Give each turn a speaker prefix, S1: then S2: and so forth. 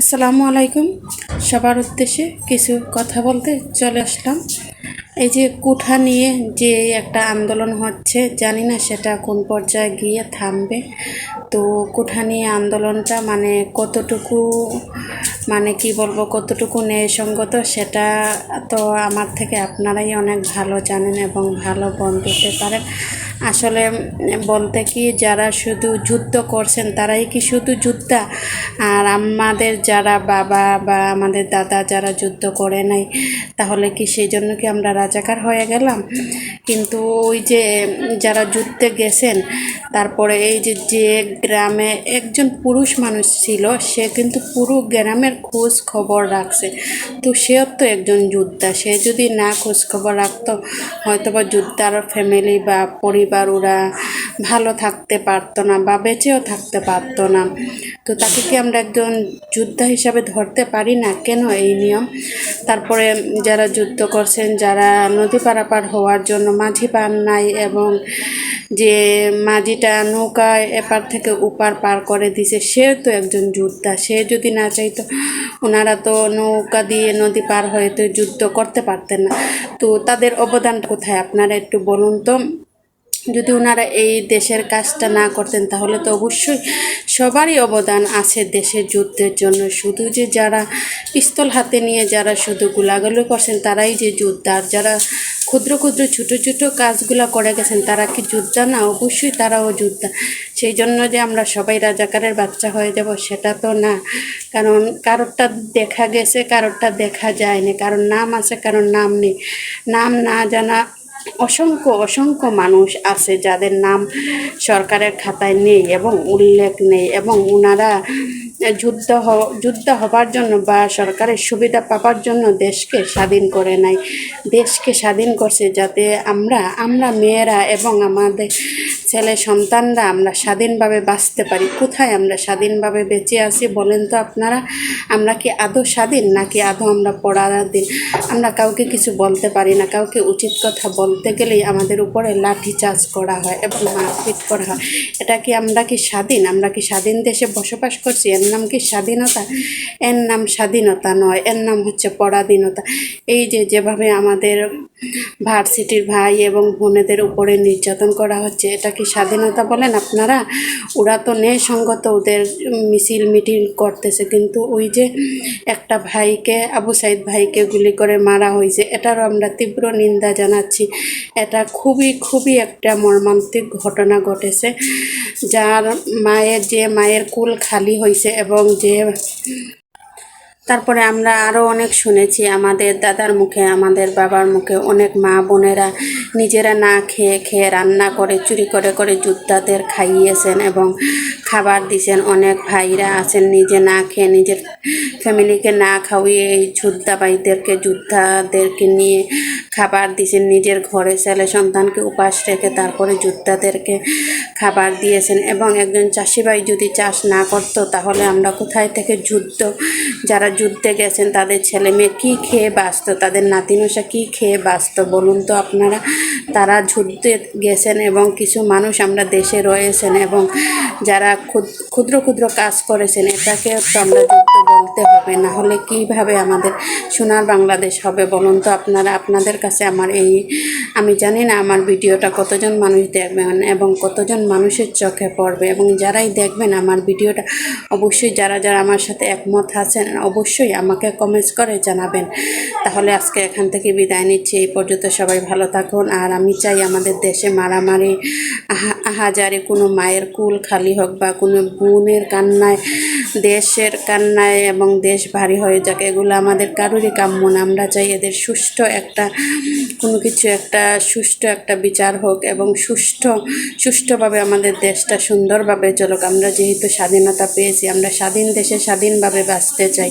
S1: আসসালামু আলাইকুম। সবার উদ্দেশ্যে কিছু কথা বলতে চলে আসলাম। এই যে কুঠা নিয়ে যে একটা আন্দোলন হচ্ছে, জানি না সেটা কোন পর্যায়ে গিয়ে থামবে। তো কুঠা নিয়ে আন্দোলনটা মানে কতটুকু মানে কি বলব, কতটুকু ন্যায়সঙ্গত সেটা তো আমার থেকে আপনারাই অনেক ভালো জানেন এবং ভালো বন্ধ পারেন। আসলে বলতে কি, যারা শুধু যুদ্ধ করছেন তারাই কি শুধু যুদ্ধা? আর আমাদের যারা বাবা বা আমাদের দাদা যারা যুদ্ধ করে নাই, তাহলে কি সেই জন্য কি আমরা রাজাকার হয়ে গেলাম? কিন্তু ওই যে যারা যুদ্ধে গেছেন, তারপরে এই যে যে গ্রামে একজন পুরুষ মানুষ ছিল, সে কিন্তু পুরো গ্রামের খোঁজ খবর রাখছে। তো সেও তো একজন যোদ্ধা, সে যদি না খোঁজ খবর রাখতো হয়তো বা যোদ্ধার ফ্যামিলি বা পরিবার ওরা ভালো থাকতে পারতো না বা বেঁচেও থাকতে পারতো না। তো তাকে কি আমরা একজন যোদ্ধা হিসাবে ধরতে পারি না? কেন এই নিয়ম? তারপরে যারা যুদ্ধ করছেন, যারা নদী পারাপার হওয়ার জন্য মাঝি পান নাই এবং যে মাঝিটা নৌকায় এপার থেকে ওপার পার করে দিছে, সেও তো একজন যোদ্ধা। সে যদি না চাইতো, ওনারা তো নৌকা দিয়ে নদী পার হয়ে তো যুদ্ধ করতে পারতেন না। তো তাদের অবদান কোথায়? আপনারা একটু বলুন তো। যদি ওনারা এই দেশের কাজটা না করতেন, তাহলে তো অবশ্যই সবারই অবদান আছে দেশের যুদ্ধের জন্য। শুধু যে যারা পিস্তল হাতে নিয়ে যারা শুধু গুলাগুলি করছেন, তারাই যে যোদ্ধা। আর যারা ক্ষুদ্র ক্ষুদ্র, ছোটো ছোটো কাজগুলো করে গেছেন, তারা কি যোদ্ধা? না, অবশ্যই তারাও যোদ্ধা। সেই জন্য যে আমরা সবাই রাজাকারের বাচ্চা হয়ে যাব, সেটা তো না। কারণ কারোরটা দেখা গেছে, কারোরটা দেখা যায়নি। কারণ নাম আছে কারণ নাম নেই। নাম না জানা অসংখ্য অসংখ্য মানুষ আছে যাদের নাম সরকারের খাতায় নেই এবং উল্লেখ নেই এবং ওনারা যুদ্ধ যুদ্ধ হবার জন্য বা সরকারের সুবিধা পাবার জন্য দেশকে স্বাধীন করে নাই। দেশকে স্বাধীন করছে যাতে আমরা আমরা মেয়েরা এবং আমাদের ছেলে সন্তানরা আমরা স্বাধীনভাবে বাঁচতে পারি। কোথায় আমরা স্বাধীনভাবে বেঁচে আছি বলেন তো আপনারা? আমরা কি আদৌ স্বাধীন নাকি আদৌ আমরা পরাধীন? আমরা কাউকে কিছু বলতে পারি না। কাউকে উচিত কথা বলতে গেলেই আমাদের উপরে লাঠি চার্জ করা হয় এবং মারপিট করা হয়। এটা কি আমরা কি স্বাধীন? আমরা কি স্বাধীন দেশে বসবাস করছি? এর নাম কি স্বাধীনতা? এর নাম স্বাধীনতা নয়। এর নাম হচ্ছে পরাধীনতা। এই যে যেভাবে আমাদের ভার্সিটির ভাই এবং বোনেদের উপরে নির্যাতন করা হচ্ছে। এটা কি স্বাধীনতা বলেন আপনারা? ওরা তো ন্যায়সঙ্গত ওদের মিছিল মিটিং করতেছে, কিন্তু ওই যে একটা ভাইকে, আবু সাইদ ভাইকে গুলি করে মারা হয়েছে এটারও আমরা তীব্র নিন্দা জানাচ্ছি। এটা খুবই খুবই একটা মর্মান্তিক ঘটনা ঘটেছে, যার মায়ের যে মায়ের কুল খালি হয়েছে এবং যে তারপরে আমরা আরও অনেক শুনেছি, আমাদের দাদার মুখে, আমাদের বাবার মুখে অনেক মা বোনেরা নিজেরা না খেয়ে খেয়ে রান্না করে, চুরি করে করে যোদ্ধাদের খাইয়েছেন এবং খাবার দিছেন। অনেক ভাইরা আছেন নিজে না খেয়ে, নিজের ফ্যামিলিকে না খাওয়িয়ে এই যোদ্ধা ভাইদেরকে যোদ্ধাদেরকে নিয়ে খাবার দিয়েছেন, নিজের ঘরে ছেলে সন্তানকে উপাস রেখে তারপরে যোদ্ধাদেরকে খাবার দিয়েছেন এবং একজন চাষি ভাই যদি চাষ না করতো, তাহলে আমরা কোথায় থেকে যুদ্ধ, যারা যুদ্ধে গেছেন তাদের ছেলে মেয়ে কী খেয়ে বাঁচত, তাদের নাতিনসা কী খেয়ে বাঁচত বলুন তো আপনারা? তারা যুদ্ধে গেছেন এবং কিছু মানুষ আমরা দেশে রয়েছেন এবং যারা ক্ষুদ্র ক্ষুদ্র কাজ করেছেন এটাকে তো আমরা যুদ্ধ বলতে হবে, না হলে কীভাবে আমাদের সোনার বাংলাদেশ হবে বলুন তো আপনারা? আপনাদের কাছে আমার এই, আমি জানি না আমার ভিডিওটা কতজন মানুষ দেখবেন এবং কতজন মানুষের চোখে পড়বে এবং যারাই দেখবেন আমার ভিডিওটা, অবশ্যই যারা যারা আমার সাথে একমত আছেন অবশ্যই আমাকে কমেন্টস করে জানাবেন। তাহলে আজকে এখান থেকে বিদায় নিচ্ছি, এই পর্যন্ত সবাই ভালো থাকুন। আর আমি চাই আমাদের দেশে মারামারি, আহা আহাজারি কোনো মায়ের কুল খালি হোক বা কোনো বোনের কান্নায় দেশের কান্নায় এবং দেশ ভারী হয়ে যাক, এগুলো আমাদের কারোরই কাম্য না। আমরা চাই এদের সুষ্ঠু একটা, কোনো কিছু একটা সুষ্ঠ একটা বিচার হোক এবং সুষ্ঠ, সুষ্ঠুভাবে আমাদের দেশটা সুন্দরভাবে চলুক। আমরা যেহেতু স্বাধীনতা পেয়েছি, আমরা স্বাধীন দেশে স্বাধীনভাবে বাঁচতে চাই।